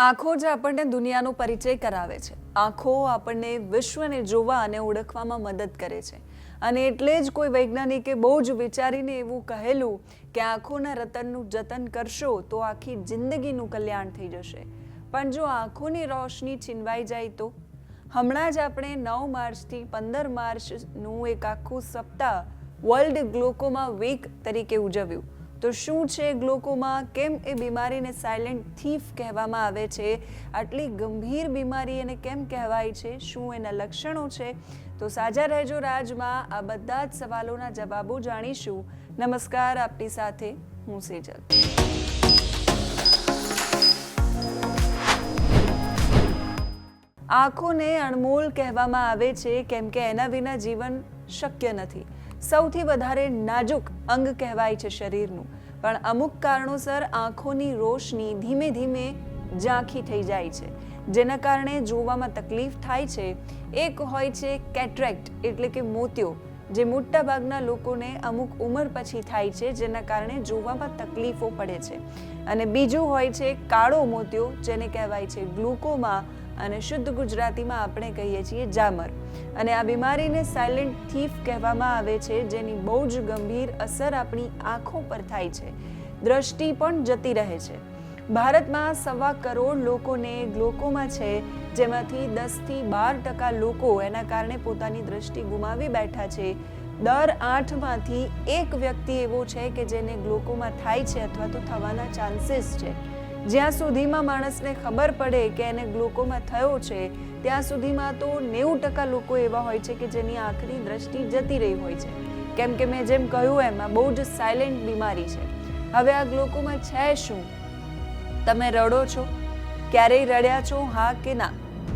આંખો જ આપણને દુનિયાનો પરિચય કરાવે છે. આંખો આપણને વિશ્વને જોવા અને ઓળખવામાં મદદ કરે છે. અને એટલે જ કોઈ વૈજ્ઞાનિકે બહુ જ વિચારીને એવું કહેલું કે આંખોના રતનનું જતન કરશો તો આખી જિંદગીનું કલ્યાણ થઈ જશે. પણ જો આંખોની રોશની છીનવાઈ જાય તો? હમણાં જ આપણે નવ માર્ચથી પંદર માર્ચનું એક આખું સપ્તાહ વર્લ્ડ ગ્લોકોમા વીક તરીકે ઉજવ્યું. તો શું છે ગ્લોકોમા? કેમ એ બીમારીને સાયલેન્ટ થીફ કહેવામાં આવે છે? આટલી ગંભીર બીમારી એને કેમ કહેવાય છે? શું એના લક્ષણો છે? તો સાજા રહેજો રાજમાં. આ બધા જ સવાલોના જવાબો જાણીશું. નમસ્કાર, આપની સાથે હું સેજલ. આંખોને અણમોલ કહેવામાં આવે છે, કેમ કે એના વિના જીવન શક્ય નથી. સૌથી વધારે નાજુક અંગ કહેવાય છે શરીરનું. પણ અમુક કારણોસર આંખોની રોશની ધીમે ધીમે ઝાંખી થઈ જાય છે. જેના કારણે જોવામાં તકલીફ થાય છે. એક હોય છે કેટ્રેક્ટ, એટલે કે મોતિયો. જે મોટા ભાગના લોકોને અમુક ઉંમર પછી થાય છે, જેના કારણે જોવામાં તકલીફો પડે છે. અને બીજું હોય છે કાળો મોતિયો, જેને કહેવાય છે ગ્લુકોમા અને શુદ્ધ ગુજરાતીમાં આપણે કહીએ છીએ જામર. અને આ બીમારીને સાયલેન્ટ થીફ કહેવામાં આવે છે, જેની બહુ જ ગંભીર અસર આપણી આંખો પર થાય છે. દ્રષ્ટિ પણ જતી રહે છે. ભારતમાં સવા કરોડ લોકોને ગ્લોકોમા છે, જેમાંથી દસથી બાર ટકા લોકો એના કારણે પોતાની દ્રષ્ટિ ગુમાવી બેઠા છે. દર આઠમાંથી એક વ્યક્તિ એવો છે કે જેને ગ્લોકોમા થાય છે અથવા તો થવાના ચાન્સીસ છે. જ્યાં સુધીમાં માણસને ખબર પડે કે એને ગ્લોકોમા થયો છે, ત્યાં સુધીમાં તો નેવું ટકા લોકો એવા હોય છે કે જેની આંખની દ્રષ્ટિ જતી રહી હોય છે. કેમ કે મેં જેમ કહ્યું એમ બહુ જ સાયલેન્ટ બીમારી છે. હવે આ ગ્લોકોમા છે શું? તમે રડો છો? ક્યારેય રડ્યા છો? હા કે ના?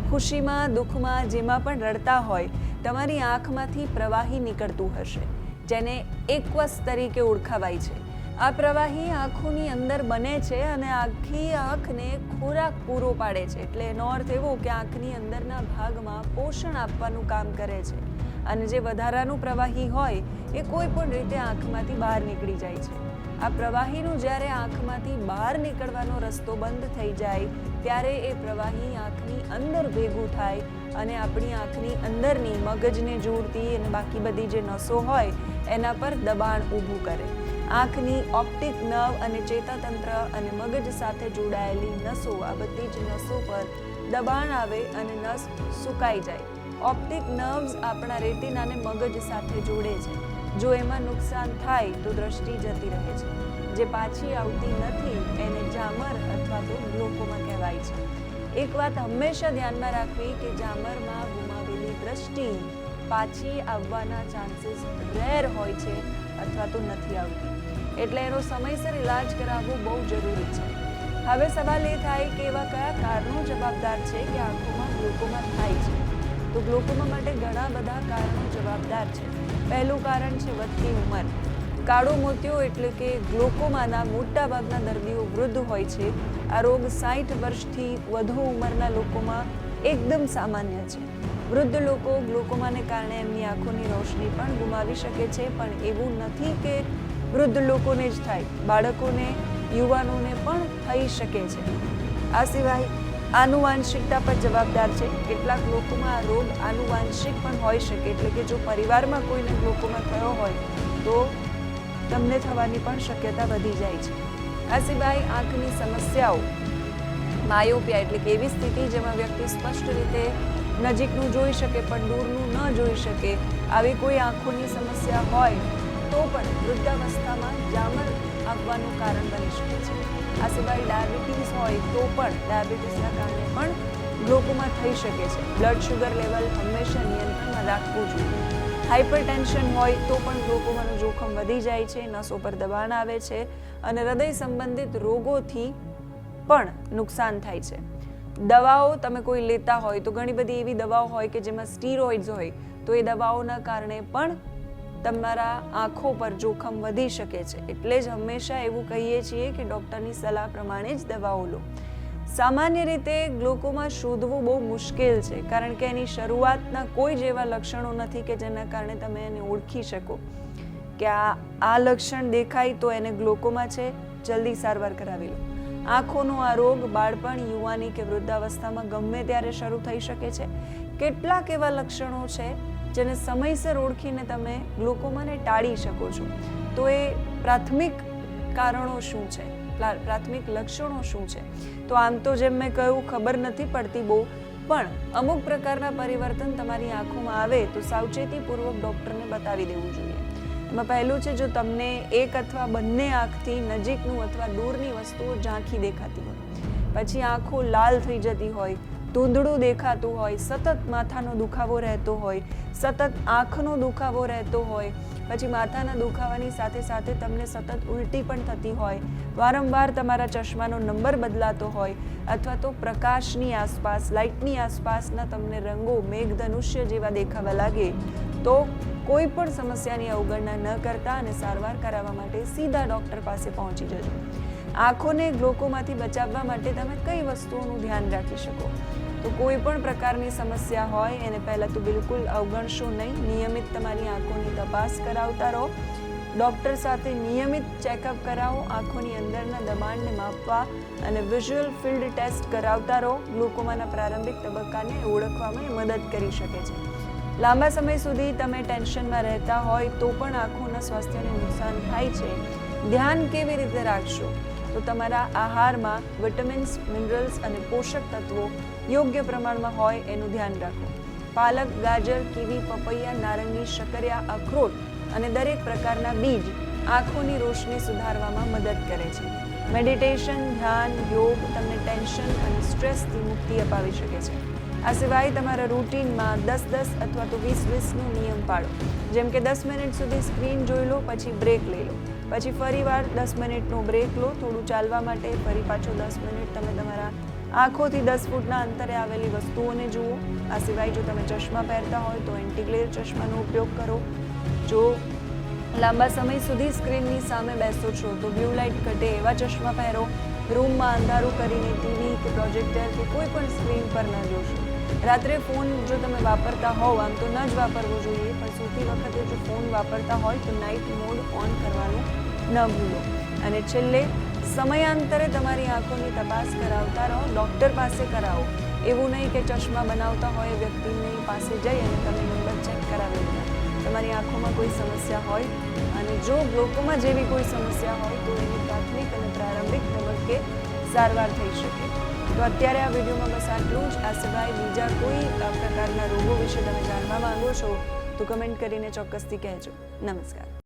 ખુશીમાં, દુઃખમાં જેમાં પણ રડતા હોય, તમારી આંખમાંથી પ્રવાહી નીકળતું હશે, જેને એકવસ તરીકે ઓળખાવાય છે. આ પ્રવાહી આંખોની અંદર બને છે અને આખી આંખને ખોરાક પૂરો પાડે છે. એટલે એનો અર્થ એવો કે આંખની અંદરના ભાગમાં પોષણ આપવાનું કામ કરે છે. અને જે વધારાનું પ્રવાહી હોય, એ કોઈ પણ રીતે આંખમાંથી બહાર નીકળી જાય છે. આ પ્રવાહીનું જ્યારે આંખમાંથી બહાર નીકળવાનો રસ્તો બંધ થઈ જાય, ત્યારે એ પ્રવાહી આંખની અંદર ભેગું થાય અને આપણી આંખની અંદરની મગજને જોડતી અને બાકી બધી જે નસો હોય, એના પર દબાણ ઊભું કરે. આંખની ઓપ્ટિક નર્વ અને ચેતાતંત્ર અને મગજ સાથે જોડાયેલી નસો, આ બધી જ નસો પર દબાણ આવે અને નસ સુકાઈ જાય. ઓપ્ટિક નર્વ્સ આપણા રેટિનાને મગજ સાથે જોડે છે. જો એમાં નુકસાન થાય તો દ્રષ્ટિ જતી રહે છે. જે પાછી આવતી નથી, એને જામર અથવા તો ગ્લોકોમા કહેવાય છે. એક વાત હંમેશા ધ્યાનમાં રાખવી કે જામરમાં ગુમાવેલી દ્રષ્ટિ પાછી આવવાના ચાન્સીસ રેર હોય છે અથવા તો નથી આવતી. એટલે એનો સમયસર ઇલાજ કરાવવો બહુ જરૂરી છે. હવે સવાલ એ થાય કે એવા કયા કારણો જવાબદાર છે કે આંખોમાં ગ્લુકોમા થાય છે? તો ગ્લોકોમા માટે ઘણા બધા કારણો જવાબદાર છે. પહેલું કારણ છે વધતી ઉંમર. કાળો મોતિયો એટલે કે ગ્લોકોમાના મોટા ભાગના દર્દીઓ વૃદ્ધ હોય છે. આ રોગ સાઠ વર્ષથી વધુ ઉંમરના લોકોમાં એકદમ સામાન્ય છે. વૃદ્ધ લોકો ગ્લોકોમાને કારણે એમની આંખોની રોશની પણ ગુમાવી શકે છે, પણ એવું નથી કે વૃદ્ધ લોકોને જ થાય. બાળકોને, યુવાનોને પણ થઈ શકે છે. આ સિવાય આનુવાંશિકતા પર જવાબદાર છે. કેટલાક લોકોમાં આ રોગ આનુવાંશિક પણ હોઈ શકે. એટલે કે જો પરિવારમાં કોઈને લોકોમાં થયો હોય, તો તમને થવાની પણ શક્યતા વધી જાય છે. આ સિવાય આંખની સમસ્યાઓ, માયોપિયા એટલે કે એવી સ્થિતિ જેમાં વ્યક્તિ સ્પષ્ટ રીતે નજીકનું જોઈ શકે પણ દૂરનું ન જોઈ શકે, આવી કોઈ આંખોની સમસ્યા હોય, તો પણ વૃદ્ધાવસ્થામાં જામર આવવાનું કારણ બની શકે છે. આ સિવાય ડાયાબિટીસ હોય તો પણ ડાયાબિટીસના કારણે પણ લોકોમાં થઈ શકે છે. બ્લડ શુગર લેવલ હંમેશા નિયંત્રણમાં રાખવું જોઈએ. હાઇપરટેન્શન હોય તો પણ ગ્લોકોમાનું જોખમ વધી જાય છે, નસો પર દબાણ આવે છે અને હૃદય સંબંધિત રોગોથી પણ નુકસાન થાય છે. દવાઓ તમે કોઈ લેતા હોય તો ઘણી બધી એવી દવાઓ હોય કે જેમાં સ્ટીરોઇડ્સ હોય તો એ દવાઓના કારણે પણ તમારા આંખો પર જોખમ વધી શકે છે. એટલે જ હંમેશા એવું કહીએ છીએ કે ડૉક્ટરની સલાહ પ્રમાણે જ દવાઓ લો. સામાન્ય રીતે ગ્લુકોમા શોધવું બહુ મુશ્કેલ છે, કારણ કે એની શરૂઆતના કોઈ જ એવા લક્ષણો નથી કે જેના કારણે તમે એને ઓળખી શકો. કે આ આ લક્ષણ દેખાય તો એને ગ્લુકોમા છે, જલ્દી સારવાર કરાવી લો. આંખોનો આ રોગ બાળપણ, યુવાની કે વૃદ્ધાવસ્થામાં ગમે ત્યારે શરૂ થઈ શકે છે. કેટલાક એવા લક્ષણો છે જેને સમયસર ઓળખીને તમે ગ્લુકોમાને ટાળી શકો છો. તો એ પ્રાથમિક કારણો શું છે? પ્રાથમિક લક્ષણો શું છે? તો આમ તો જેમ મેં કહ્યું, ખબર નથી પડતી બહુ, પણ અમુક પ્રકારના પરિવર્તન તમારી આંખોમાં આવે તો સાવચેતીપૂર્વક ડૉક્ટરને બતાવી દેવું જોઈએ. એમાં પહેલું છે, જો તમને એક અથવા બંને આંખથી નજીકનું અથવા દૂરની વસ્તુઓ ઝાંખી દેખાતી હોય, પછી આંખો લાલ થઈ જતી હોય ધૂંધળું દેખાતું હોય, સતત માથાનો દુખાવો રહેતો હોય, સતત આંખનો દુખાવો રહેતો હોય, પછી માથાના દુખાવાની સાથે સાથે તમને સતત ઉલટી પણ થતી હોય, વારંવાર તમારા ચશ્માનો નંબર બદલાતો હોય, અથવા તો પ્રકાશની આસપાસ, લાઇટની આસપાસના તમને રંગો મેઘધનુષ્ય જેવા દેખાવા લાગે, તો કોઈ પણ સમસ્યાની અવગણના ન કરતા અને સારવાર કરાવવા માટે સીધા ડૉક્ટર પાસે પહોંચી જજો. આંખોને ગ્લોકોમાંથી બચાવવા માટે તમે કઈ વસ્તુઓનું ધ્યાન રાખી શકો? તો કોઈ પણ પ્રકારની સમસ્યા હોય, એને પહેલાં તો બિલકુલ અવગણશો નહીં. નિયમિત તમારી આંખોની તપાસ કરાવતા રહો. ડૉક્ટર સાથે નિયમિત ચેકઅપ કરાવો. આંખોની અંદરના દબાણને માપવા અને વિઝ્યુઅલ ફિલ્ડ ટેસ્ટ કરાવતા રહો. ગ્લુકોમાના પ્રારંભિક તબક્કાને ઓળખવામાં મદદ કરી શકે છે. લાંબા સમય સુધી તમે ટેન્શનમાં રહેતા હોય તો પણ આંખોના સ્વાસ્થ્યને નુકસાન થાય છે. ધ્યાન કેવી રીતે રાખશો? તો તમારા આહારમાં વિટામિન્સ, મિનરલ્સ અને પોષક તત્વો યોગ્ય પ્રમાણમાં હોય એનું ધ્યાન રાખો. પાલક, ગાજર, કીવી, પપૈયા, નારંગી શકરિયા અખરોટ અને દરેક પ્રકારના બીજ આંખોની રોશની સુધારવામાં મદદ કરે છે. મેડિટેશન, ધ્યાન, યોગ તમને ટેન્શન અને સ્ટ્રેસથી મુક્તિ અપાવી શકે છે. આ સિવાય તમારા રૂટીનમાં દસ દસ અથવા તો વીસ વીસનો નિયમ પાડો જેમ કે દસ મિનિટ સુધી સ્ક્રીન જોઈ લો, પછી બ્રેક લઈ લો. પછી ફરીવાર દસ મિનિટનો બ્રેક લો, થોડું ચાલવા માટે ફરી પાછો દસ મિનિટ તમે તમારા આંખોથી દસ ફૂટના અંતરે આવેલી વસ્તુઓને જુઓ. આ સિવાય જો તમે ચશ્મા પહેરતા હોય તો એન્ટીગ્લેર ચશ્માનો ઉપયોગ કરો. જો લાંબા સમય સુધી સ્ક્રીનની સામે બેસો છો તો બ્લુ લાઇટ ઘટે એવા ચશ્મા પહેરો. રૂમમાં અંધારું કરીને ટીવી કે પ્રોજેક્ટર કે કોઈ પણ સ્ક્રીન પર ન જોશો. રાત્રે ફોન જો તમે વાપરતા હોવ, આમ તો ન જ વાપરવો જોઈએ, પણ સૂતી વખતે જો ફોન વાપરતા હોય તો નાઇટ મોડ ઓન કરવાનું ન ભૂલો. અને છેલ્લે સમયાંતરે તમારી આંખોની તપાસ કરાવતા રહો, ડૉક્ટર પાસે કરાવો. એવું નહીં કે ચશ્મા બનાવતા હોય, વ્યક્તિની પાસે જઈ અને તમે નંબર ચેક કરાવી લીધા તમારી આંખોમાં કોઈ સમસ્યા હોય અને જો ગ્લોકોમાં જેવી કોઈ સમસ્યા હોય તો એની પ્રાથમિક અને પ્રારંભિક તબક્કે સારવાર થઈ શકે. તો અત્યારે આ વિડીયોમાં બસ આટલું જ. આ સિવાય બીજા કોઈ પ્રકારના રોગો વિશે તમે જાણવા માંગો છો તો કમેન્ટ કરીને ચોક્કસથી કહેજો. નમસ્કાર.